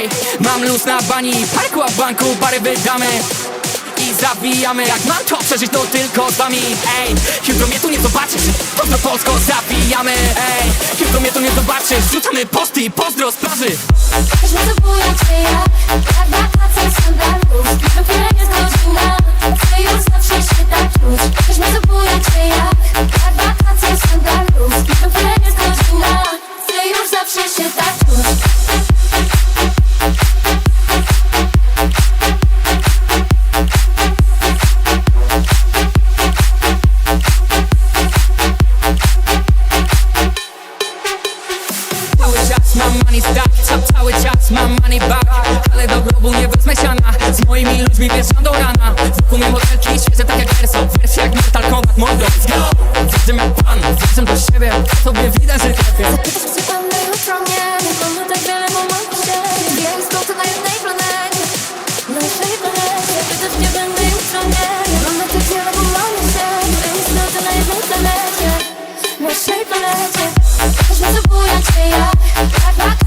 Ej, mam luz na bani, parku a w banku, bary wydamy. I zabijamy Jak mam to przeżyć, to tylko z wami. Ej, jutro mnie tu nie zobaczysz Pozdro Polsko, zabijamy Ej, jutro mnie tu nie zobaczysz Rzucamy posty, pozdro z plaży. Weźmy to ja czas mam money stack Ca- Cały czas mam money back Ale do grobu nie wezmę siana. Z moimi ludźmi wieszam do rana. Wokół mnie modelki świecę tak jak Verso Wersja jak Mortal Kombat Mordo, let's go! Jestem jak pan, jestem do siebie. Tobie widać, że klepię Zapytasz się pan na jutro mnie Nie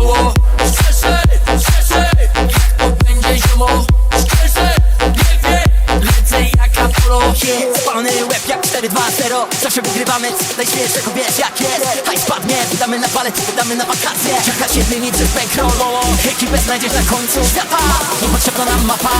koło Szczerze, szczerze Jak to będzie ziomo Szczerze, nie wiem Lecę jak Apollo. Spalony łeb jak 4-2-0 Zawsze wygrywamy, najśmiesznego wiesz jak jest. Haj spadnie, wydamy na balet, wydamy na wakacje. Czeka się zmieni przez bankroll Ekipę znajdziesz na końcu świata. Niepotrzebna nam mapa